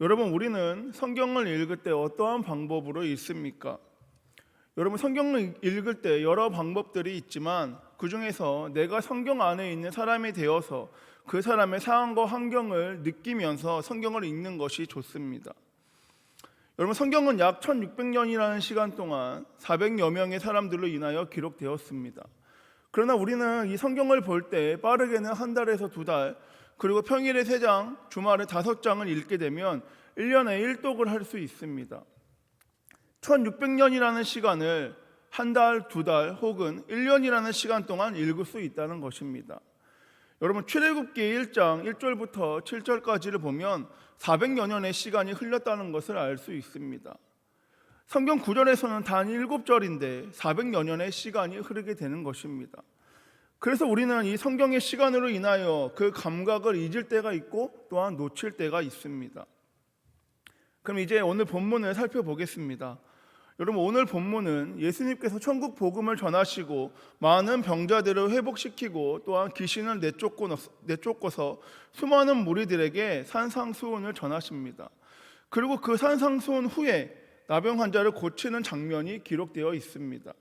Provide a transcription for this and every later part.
여러분 우리는 성경을 읽을 때 어떠한 방법으로 읽습니까? 여러분 성경을 읽을 때 여러 방법들이 있지만 그 중에서 내가 성경 안에 있는 사람이 되어서 그 사람의 상황과 환경을 느끼면서 성경을 읽는 것이 좋습니다. 여러분 성경은 약 1600년이라는 시간 동안 400여 명의 사람들로 인하여 기록되었습니다. 그러나 우리는 이 성경을 볼 때 빠르게는 한 달에서 두 달, 그리고 평일에 세 장, 주말에 다섯 장을 읽게 되면 1년에 1독을 할 수 있습니다. 1600년이라는 시간을 한 달, 두 달 혹은 1년이라는 시간 동안 읽을 수 있다는 것입니다. 여러분 출애굽기 1장 1절부터 7절까지를 보면 400여 년의 시간이 흘렀다는 것을 알 수 있습니다. 성경 구절에서는 단 7절인데 400여 년의 시간이 흐르게 되는 것입니다. 그래서 우리는 이 성경의 시간으로 인하여 그 감각을 잊을 때가 있고 또한 놓칠 때가 있습니다. 그럼 이제 오늘 본문을 살펴보겠습니다. 여러분 오늘 본문은 예수님께서 천국 복음을 전하시고 많은 병자들을 회복시키고 또한 귀신을 내쫓고, 내쫓고서 수많은 무리들에게 산상수훈을 전하십니다. 그리고 그 산상수훈 후에 나병 환자를 고치는 장면이 기록되어 있습니다.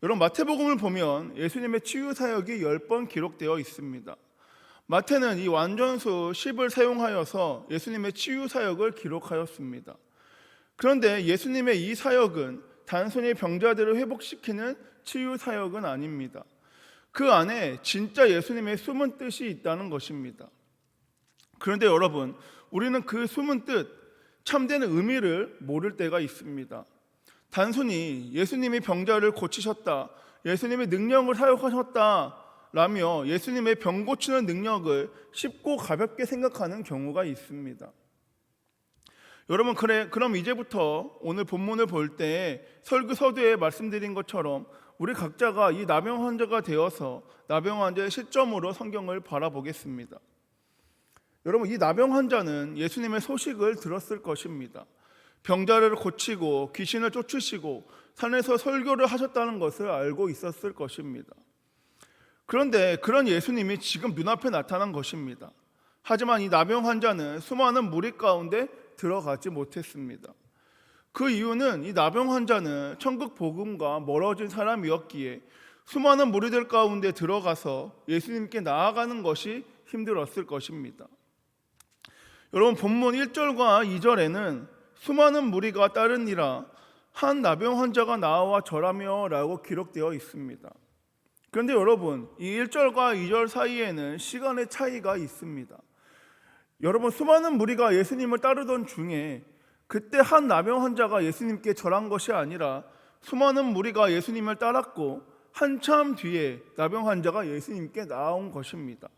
여러분 마태복음을 보면 예수님의 치유 사역이 10번 기록되어 있습니다. 마태는 이 완전수 10을 사용하여서 예수님의 치유 사역을 기록하였습니다. 그런데 예수님의 이 사역은 단순히 병자들을 회복시키는 치유 사역은 아닙니다. 그 안에 진짜 예수님의 숨은 뜻이 있다는 것입니다. 그런데 여러분, 우리는 그 숨은 뜻, 참된 의미를 모를 때가 있습니다. 단순히 예수님이 병자를 고치셨다, 예수님의 능력을 사용하셨다, 라며 예수님의 병 고치는 능력을 쉽고 가볍게 생각하는 경우가 있습니다. 여러분 그래 그럼 이제부터 오늘 본문을 볼 때 설교 서두에 말씀드린 것처럼 우리 각자가 이 나병 환자가 되어서 나병 환자의 시점으로 성경을 바라보겠습니다. 여러분 이 나병 환자는 예수님의 소식을 들었을 것입니다. 병자를 고치고 귀신을 쫓으시고 산에서 설교를 하셨다는 것을 알고 있었을 것입니다. 그런데 그런 예수님이 지금 눈앞에 나타난 것입니다. 하지만 이 나병 환자는 수많은 무리 가운데 들어가지 못했습니다. 그 이유는 이 나병 환자는 천국 복음과 멀어진 사람이었기에 수많은 무리들 가운데 들어가서 예수님께 나아가는 것이 힘들었을 것입니다. 여러분 본문 1절과 2절에는 수많은 무리가 따르니라 한 나병 환자가 나와 절하며라고 기록되어 있습니다. 그런데 여러분 이 1절과 2절 사이에는 시간의 차이가 있습니다. 여러분 수많은 무리가 예수님을 따르던 중에 그때 한 나병 환자가 예수님께 절한 것이 아니라 수많은 무리가 예수님을 따랐고 한참 뒤에 나병 환자가 예수님께 나온 것입니다.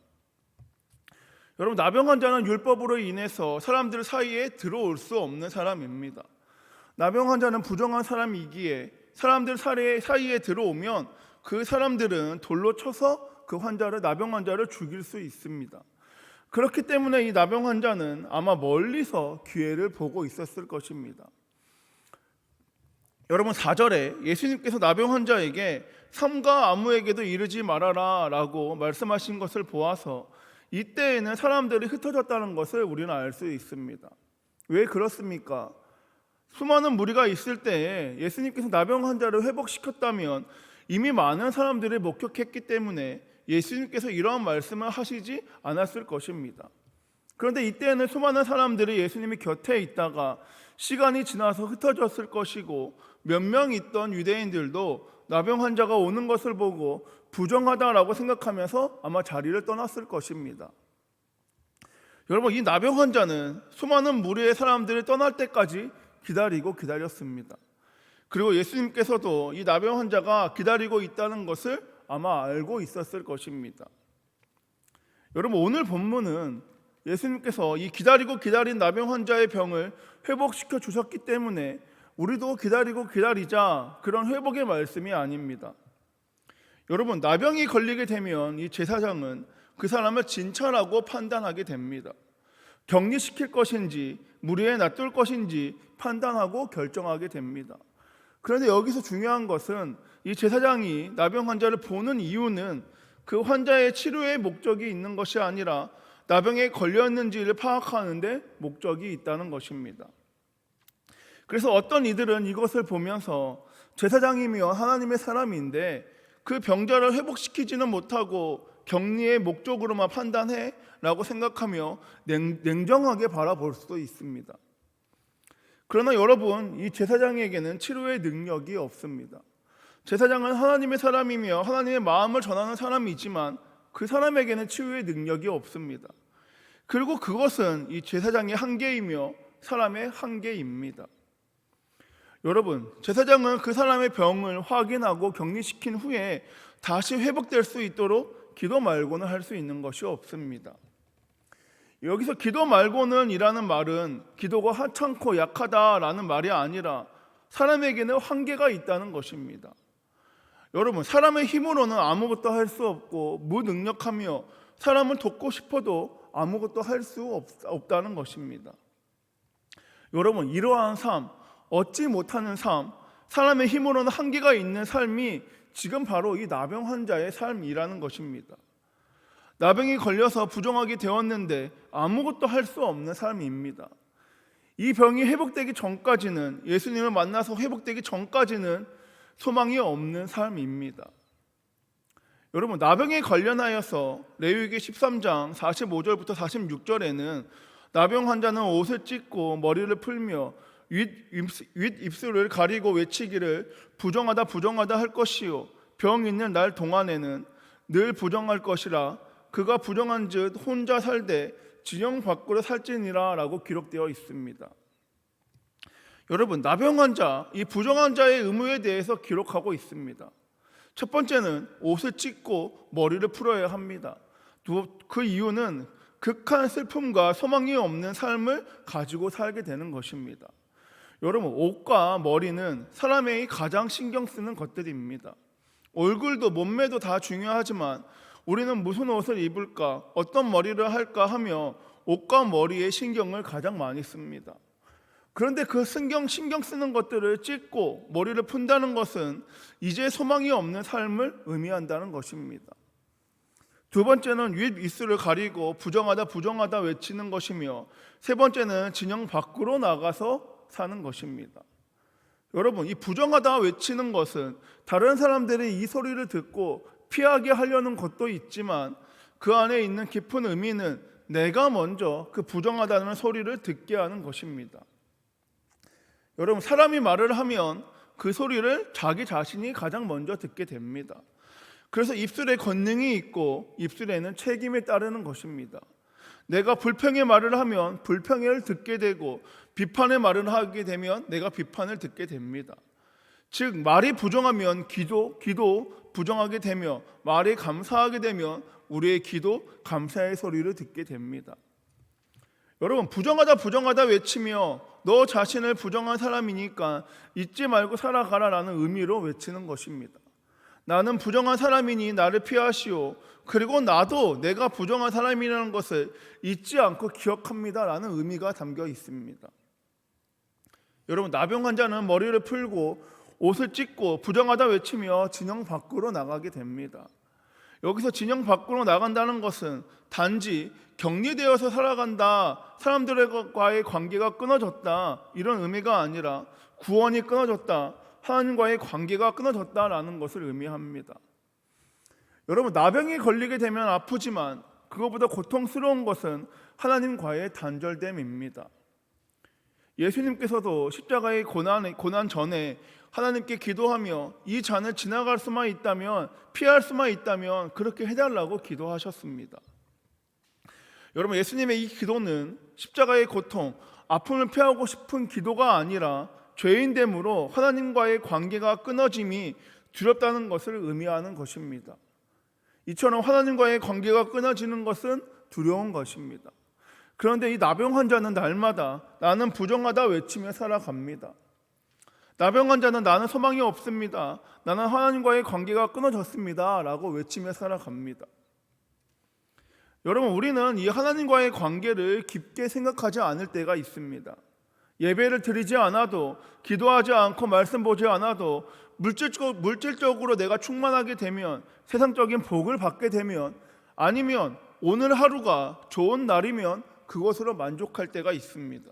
여러분 나병 환자는 율법으로 인해서 사람들 사이에 들어올 수 없는 사람입니다. 나병 환자는 부정한 사람이기에 사람들 사이에 들어오면 그 사람들은 돌로 쳐서 그 환자를 나병 환자를 죽일 수 있습니다. 그렇기 때문에 이 나병 환자는 아마 멀리서 기회를 보고 있었을 것입니다. 여러분 4절에 예수님께서 나병 환자에게 삼가 아무에게도 이르지 말아라 라고 말씀하신 것을 보아서 이때에는 사람들이 흩어졌다는 것을 우리는 알 수 있습니다. 왜 그렇습니까? 수많은 무리가 있을 때에 예수님께서 나병 환자를 회복시켰다면 이미 많은 사람들이 목격했기 때문에 예수님께서 이러한 말씀을 하시지 않았을 것입니다. 그런데 이때에는 수많은 사람들이 예수님이 곁에 있다가 시간이 지나서 흩어졌을 것이고 몇 명 있던 유대인들도 나병 환자가 오는 것을 보고 부정하다라고 생각하면서 아마 자리를 떠났을 것입니다. 여러분 이 나병 환자는 수많은 무리의 사람들이 떠날 때까지 기다리고 기다렸습니다. 그리고 예수님께서도 이 나병 환자가 기다리고 있다는 것을 아마 알고 있었을 것입니다. 여러분 오늘 본문은 예수님께서 이 기다리고 기다린 나병 환자의 병을 회복시켜 주셨기 때문에 우리도 기다리고 기다리자 그런 회복의 말씀이 아닙니다. 여러분 나병이 걸리게 되면 이 제사장은 그 사람을 진찰하고 판단하게 됩니다. 격리시킬 것인지 무리에 놔둘 것인지 판단하고 결정하게 됩니다. 그런데 여기서 중요한 것은 이 제사장이 나병 환자를 보는 이유는 그 환자의 치료의 목적이 있는 것이 아니라 나병에 걸렸는지를 파악하는데 목적이 있다는 것입니다. 그래서 어떤 이들은 이것을 보면서 제사장이며 하나님의 사람인데 그 병자를 회복시키지는 못하고 격리의 목적으로만 판단해 라고 생각하며 냉, 냉정하게 바라볼 수도 있습니다. 그러나 여러분, 이 제사장에게는 치료의 능력이 없습니다. 제사장은 하나님의 사람이며 하나님의 마음을 전하는 사람이지만 그 사람에게는 치유의 능력이 없습니다. 그리고 그것은 이 제사장의 한계이며 사람의 한계입니다. 여러분, 제사장은 그 사람의 병을 확인하고 격리시킨 후에 다시 회복될 수 있도록 기도 말고는 할 수 있는 것이 없습니다. 여기서 기도 말고는 이라는 말은 기도가 하찮고 약하다라는 말이 아니라 사람에게는 한계가 있다는 것입니다. 여러분, 사람의 힘으로는 아무것도 할 수 없고 무능력하며 사람을 돕고 싶어도 아무것도 할 수 없다는 것입니다. 여러분, 이러한 삶, 얻지 못하는 삶, 사람의 힘으로는 한계가 있는 삶이 지금 바로 이 나병 환자의 삶이라는 것입니다. 나병이 걸려서 부정하게 되었는데 아무것도 할 수 없는 삶입니다. 이 병이 회복되기 전까지는 예수님을 만나서 회복되기 전까지는 소망이 없는 삶입니다. 여러분 나병에 관련하여서 레위기 13장 45절부터 46절에는 나병 환자는 옷을 찢고 머리를 풀며 윗, 윗 입술을 가리고 외치기를 부정하다 부정하다 할 것이요 병 있는 날 동안에는 늘 부정할 것이라 그가 부정한즉 혼자 살되 진영 밖으로 살지니라라고 기록되어 있습니다. 여러분 나병 환자 이 부정 환자의 의무에 대해서 기록하고 있습니다. 첫 번째는 옷을 찢고 머리를 풀어야 합니다. 그 이유는 극한 슬픔과 소망이 없는 삶을 가지고 살게 되는 것입니다. 여러분 옷과 머리는 사람의 가장 신경 쓰는 것들입니다. 얼굴도 몸매도 다 중요하지만 우리는 무슨 옷을 입을까, 어떤 머리를 할까 하며 옷과 머리에 신경을 가장 많이 씁니다. 그런데 그 신경, 신경 쓰는 것들을 찢고 머리를 푼다는 것은 이제 소망이 없는 삶을 의미한다는 것입니다. 두 번째는 윗 입술을 가리고 부정하다 부정하다 외치는 것이며 세 번째는 진영 밖으로 나가서 사는 것입니다. 여러분, 이 부정하다 외치는 것은 다른 사람들이 이 소리를 듣고 피하게 하려는 것도 있지만 그 안에 있는 깊은 의미는 내가 먼저 그 부정하다는 소리를 듣게 하는 것입니다. 여러분, 사람이 말을 하면 그 소리를 자기 자신이 가장 먼저 듣게 됩니다. 그래서 입술에 권능이 있고 입술에는 책임이 따르는 것입니다. 내가 불평의 말을 하면 불평을 듣게 되고 비판의 말을 하게 되면 내가 비판을 듣게 됩니다. 즉 말이 부정하면 기도 기도 부정하게 되며 말이 감사하게 되면 우리의 기도 감사의 소리를 듣게 됩니다. 여러분 부정하다 부정하다 외치며 너 자신을 부정한 사람이니까 잊지 말고 살아가라라는 의미로 외치는 것입니다. 나는 부정한 사람이니 나를 피하시오. 그리고 나도 내가 부정한 사람이라는 것을 잊지 않고 기억합니다라는 의미가 담겨 있습니다. 여러분 나병 환자는 머리를 풀고 옷을 찢고 부정하다 외치며 진영 밖으로 나가게 됩니다. 여기서 진영 밖으로 나간다는 것은 단지 격리되어서 살아간다, 사람들과의 관계가 끊어졌다 이런 의미가 아니라 구원이 끊어졌다, 하나님과의 관계가 끊어졌다라는 것을 의미합니다. 여러분 나병이 걸리게 되면 아프지만 그것보다 고통스러운 것은 하나님과의 단절됨입니다. 예수님께서도 십자가의 고난, 고난 전에 하나님께 기도하며 이 잔을 지나갈 수만 있다면 피할 수만 있다면 그렇게 해달라고 기도하셨습니다. 여러분 예수님의 이 기도는 십자가의 고통, 아픔을 피하고 싶은 기도가 아니라 죄인됨으로 하나님과의 관계가 끊어짐이 두렵다는 것을 의미하는 것입니다. 이처럼 하나님과의 관계가 끊어지는 것은 두려운 것입니다. 그런데 이 나병 환자는 날마다 나는 부정하다 외치며 살아갑니다. 나병 환자는 나는 소망이 없습니다. 나는 하나님과의 관계가 끊어졌습니다. 라고 외치며 살아갑니다. 여러분, 우리는 이 하나님과의 관계를 깊게 생각하지 않을 때가 있습니다. 예배를 드리지 않아도, 기도하지 않고 말씀 보지 않아도, 물질적, 물질적으로 내가 충만하게 되면, 세상적인 복을 받게 되면, 아니면 오늘 하루가 좋은 날이면 그것으로 만족할 때가 있습니다.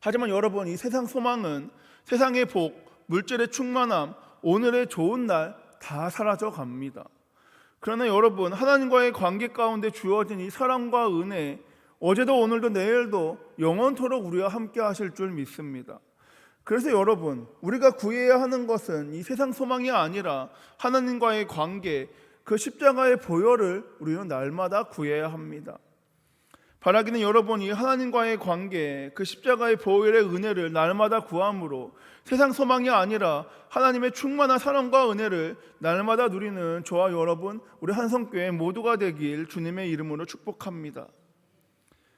하지만 여러분 이 세상 소망은 세상의 복, 물질의 충만함, 오늘의 좋은 날 다 사라져 갑니다. 그러나 여러분 하나님과의 관계 가운데 주어진 이 사랑과 은혜 어제도 오늘도 내일도 영원토록 우리와 함께 하실 줄 믿습니다. 그래서 여러분 우리가 구해야 하는 것은 이 세상 소망이 아니라 하나님과의 관계 그 십자가의 보혈을 우리는 날마다 구해야 합니다. 바라기는 여러분이 하나님과의 관계, 그 십자가의 보혈의 은혜를 날마다 구함으로 세상 소망이 아니라 하나님의 충만한 사랑과 은혜를 날마다 누리는 저와 여러분, 우리 한성교회 모두가 되길 주님의 이름으로 축복합니다.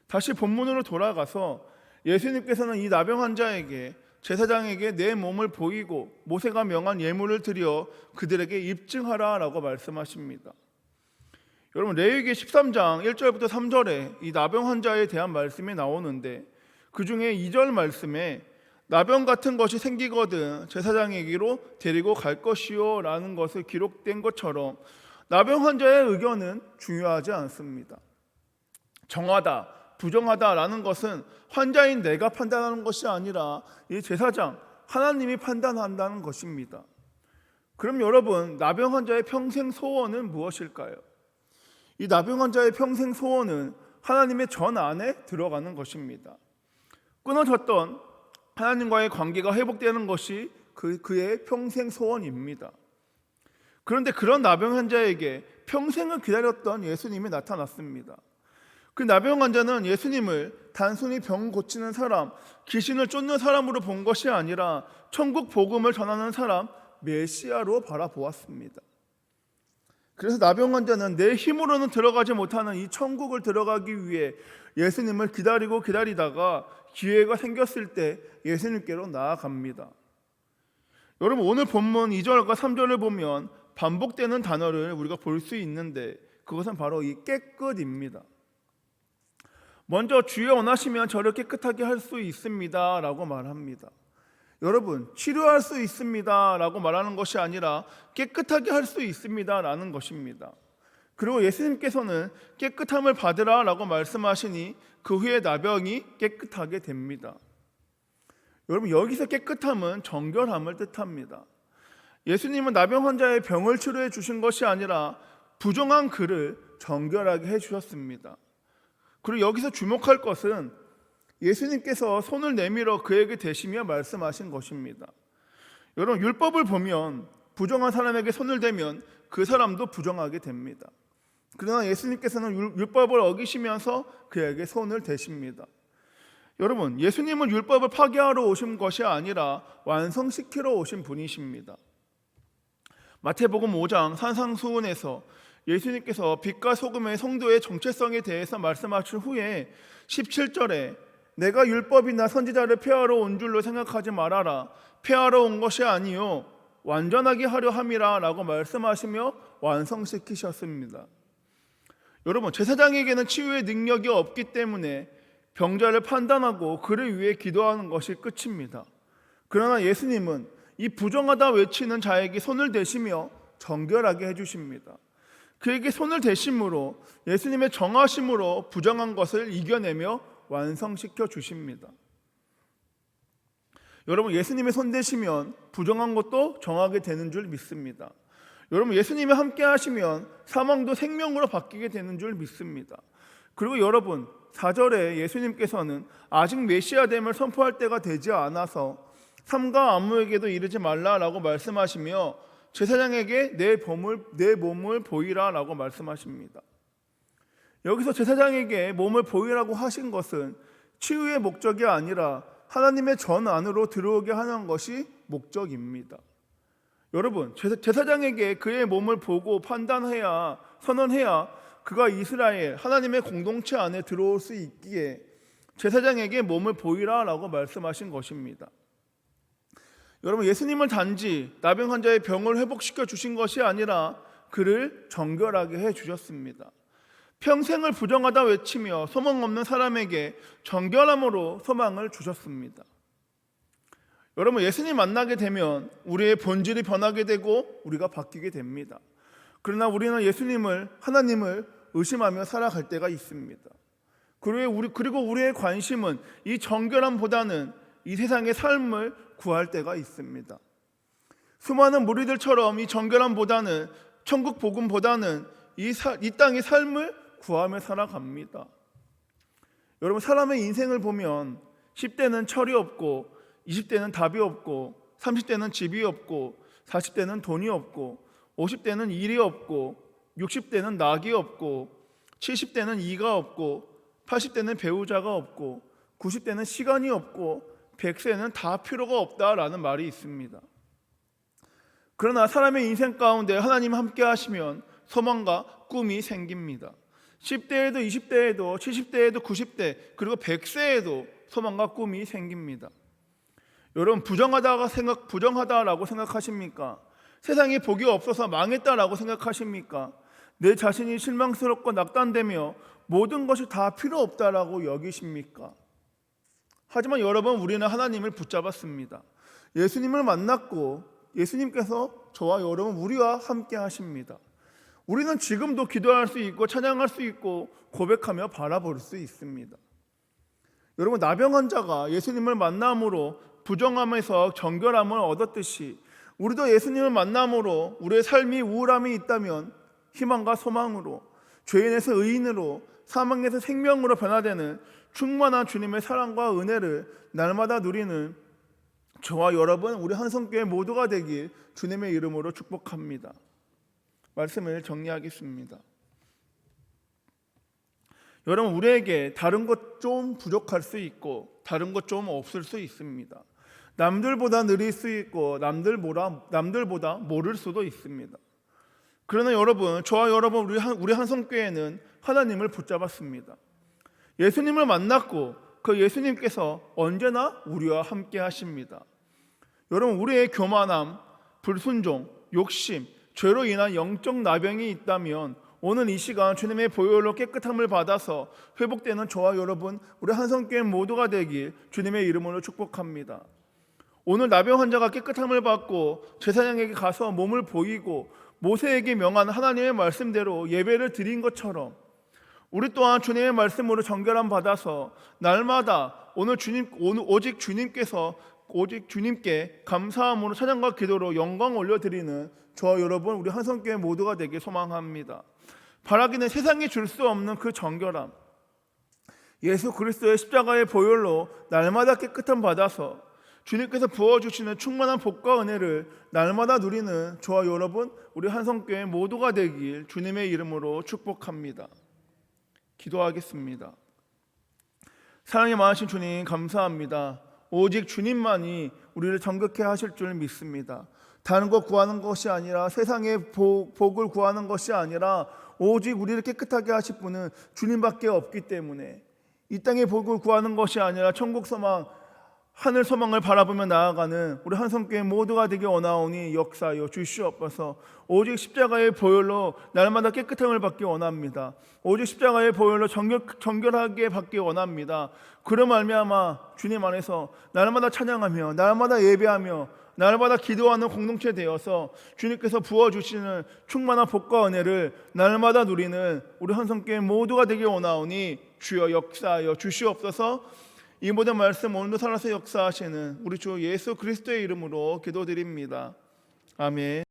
다시 본문으로 돌아가서 예수님께서는 이 나병 환자에게 제사장에게 내 몸을 보이고 모세가 명한 예물을 드려 그들에게 입증하라라고 말씀하십니다. 여러분 레위기 13장 1절부터 3절에 이 나병 환자에 대한 말씀이 나오는데 그 중에 2절 말씀에 나병 같은 것이 생기거든 제사장에게로 데리고 갈 것이요라는 것을 기록된 것처럼 나병 환자의 의견은 중요하지 않습니다. 정하다, 부정하다라는 것은 환자인 내가 판단하는 것이 아니라 이 제사장 하나님이 판단한다는 것입니다. 그럼 여러분 나병 환자의 평생 소원은 무엇일까요? 이 나병 환자의 평생 소원은 하나님의 전 안에 들어가는 것입니다. 끊어졌던 하나님과의 관계가 회복되는 것이 그, 그의 평생 소원입니다. 그런데 그런 나병 환자에게 평생을 기다렸던 예수님이 나타났습니다. 그 나병 환자는 예수님을 단순히 병 고치는 사람, 귀신을 쫓는 사람으로 본 것이 아니라 천국 복음을 전하는 사람, 메시아로 바라보았습니다. 그래서 나병 환자는 내 힘으로는 들어가지 못하는 이 천국을 들어가기 위해 예수님을 기다리고 기다리다가 기회가 생겼을 때 예수님께로 나아갑니다. 여러분 오늘 본문 2절과 3절을 보면 반복되는 단어를 우리가 볼 수 있는데 그것은 바로 이 깨끗입니다. 먼저 주여 원하시면 저를 깨끗하게 할 수 있습니다라고 말합니다. 여러분 치료할 수 있습니다 라고 말하는 것이 아니라 깨끗하게 할 수 있습니다 라는 것입니다. 그리고 예수님께서는 깨끗함을 받으라 라고 말씀하시니 그 후에 나병이 깨끗하게 됩니다. 여러분 여기서 깨끗함은 정결함을 뜻합니다. 예수님은 나병 환자의 병을 치료해 주신 것이 아니라 부정한 그를 정결하게 해 주셨습니다. 그리고 여기서 주목할 것은 예수님께서 손을 내밀어 그에게 대시며 말씀하신 것입니다. 여러분 율법을 보면 부정한 사람에게 손을 대면 그 사람도 부정하게 됩니다. 그러나 예수님께서는 율법을 어기시면서 그에게 손을 대십니다. 여러분 예수님은 율법을 파괴하러 오신 것이 아니라 완성시키러 오신 분이십니다. 마태복음 5장 산상수훈에서 예수님께서 빛과 소금의 성도의 정체성에 대해서 말씀하신 후에 17절에 내가 율법이나 선지자를 폐하러 온 줄로 생각하지 말아라. 폐하러 온 것이 아니요 완전하게 하려 함이라라고 말씀하시며 완성시키셨습니다. 여러분 제사장에게는 치유의 능력이 없기 때문에 병자를 판단하고 그를 위해 기도하는 것이 끝입니다. 그러나 예수님은 이 부정하다 외치는 자에게 손을 대시며 정결하게 해주십니다. 그에게 손을 대심으로 예수님의 정하심으로 부정한 것을 이겨내며 완성시켜 주십니다. 여러분 예수님의 손 대시면 부정한 것도 정하게 되는 줄 믿습니다. 여러분 예수님이 함께 하시면 사망도 생명으로 바뀌게 되는 줄 믿습니다. 그리고 여러분 4절에 예수님께서는 아직 메시아됨을 선포할 때가 되지 않아서 삼가 아무에게도 이르지 말라라고 말씀하시며 제사장에게 내 몸을 내 몸을 보이라라고 말씀하십니다. 여기서 제사장에게 몸을 보이라고 하신 것은 치유의 목적이 아니라 하나님의 전 안으로 들어오게 하는 것이 목적입니다. 여러분, 제사장에게 그의 몸을 보고 판단해야 선언해야 그가 이스라엘 하나님의 공동체 안에 들어올 수 있기에 제사장에게 몸을 보이라 라고 말씀하신 것입니다. 여러분, 예수님을 단지 나병 환자의 병을 회복시켜 주신 것이 아니라 그를 정결하게 해 주셨습니다. 평생을 부정하다 외치며 소망 없는 사람에게 정결함으로 소망을 주셨습니다. 여러분 예수님 만나게 되면 우리의 본질이 변하게 되고 우리가 바뀌게 됩니다. 그러나 우리는 예수님을 하나님을 의심하며 살아갈 때가 있습니다. 그리고 우리 그리고 우리의 관심은 이 정결함보다는 이 세상의 삶을 구할 때가 있습니다. 수많은 무리들처럼 이 정결함보다는 천국 복음보다는 이, 사, 이 땅의 삶을 구하며 살아갑니다. 여러분 사람의 인생을 보면 10대는 철이 없고 20대는 답이 없고 30대는 집이 없고 40대는 돈이 없고 50대는 일이 없고 60대는 낙이 없고 70대는 이가 없고 80대는 배우자가 없고 90대는 시간이 없고 100세는 다 필요가 없다라는 말이 있습니다. 그러나 사람의 인생 가운데 하나님 함께 하시면 소망과 꿈이 생깁니다. 10대에도 20대에도 70대에도 90대 그리고 100세에도 소망과 꿈이 생깁니다. 여러분 부정하다가 생각 부정하다라고 생각하십니까? 세상에 복이 없어서 망했다라고 생각하십니까? 내 자신이 실망스럽고 낙단되며 모든 것이 다 필요 없다라고 여기십니까? 하지만 여러분 우리는 하나님을 붙잡았습니다. 예수님을 만났고 예수님께서 저와 여러분 우리와 함께 하십니다. 우리는 지금도 기도할 수 있고 찬양할 수 있고 고백하며 바라볼 수 있습니다. 여러분 나병 환자가 예수님을 만남으로 부정함에서 정결함을 얻었듯이 우리도 예수님을 만남으로 우리의 삶이 우울함이 있다면 희망과 소망으로 죄인에서 의인으로 사망에서 생명으로 변화되는 충만한 주님의 사랑과 은혜를 날마다 누리는 저와 여러분 우리 한성교회 모두가 되길 주님의 이름으로 축복합니다. 말씀을 정리하겠습니다. 여러분 우리에게 다른 것 좀 부족할 수 있고 다른 것 좀 없을 수 있습니다. 남들보다 느릴 수 있고 남들보다 남들보다 모를 수도 있습니다. 그러나 여러분 저와 여러분 우리 한 우리 한성교회는 하나님을 붙잡았습니다. 예수님을 만났고 그 예수님께서 언제나 우리와 함께 하십니다. 여러분 우리의 교만함, 불순종, 욕심, 죄로 인한 영적 나병이 있다면 오늘 이 시간 주님의 보혈로 깨끗함을 받아서 회복되는 저와 여러분 우리 한성교회 모두가 되길 주님의 이름으로 축복합니다. 오늘 나병 환자가 깨끗함을 받고 제사장에게 가서 몸을 보이고 모세에게 명한 하나님의 말씀대로 예배를 드린 것처럼 우리 또한 주님의 말씀으로 정결함 받아서 날마다 오늘 주님 오늘 오직 주님께서 오직 주님께 감사함으로 찬양과 기도로 영광 올려드리는 저와 여러분 우리 한성교회 모두가 되길 소망합니다. 바라기는 세상이 줄 수 없는 그 정결함 예수 그리스도의 십자가의 보혈로 날마다 깨끗함 받아서 주님께서 부어주시는 충만한 복과 은혜를 날마다 누리는 저와 여러분 우리 한성교회 모두가 되길 주님의 이름으로 축복합니다. 기도하겠습니다. 사랑이 많으신 주님 감사합니다. 오직 주님만이 우리를 정결케 하실 줄 믿습니다. 다른 것 구하는 것이 아니라 세상의 복, 복을 구하는 것이 아니라 오직 우리를 깨끗하게 하실 분은 주님밖에 없기 때문에 이 땅의 복을 구하는 것이 아니라 천국 소망 하늘 소망을 바라보며 나아가는 우리 한성교회 모두가 되게 원하오니 역사여 주시옵소서. 오직 십자가의 보혈로 날마다 깨끗함을 받기 원합니다. 오직 십자가의 보혈로 정결, 정결하게 받기 원합니다. 그러 말미암아 주님 안에서 날마다 찬양하며 날마다 예배하며 날마다 기도하는 공동체 되어서 주님께서 부어주시는 충만한 복과 은혜를 날마다 누리는 우리 한성교회 모두가 되기 원하오니 주여 역사여 주시옵소서 이 모든 말씀 오늘도 살아서 역사하시는 우리 주 예수 그리스도의 이름으로 기도드립니다. 아멘.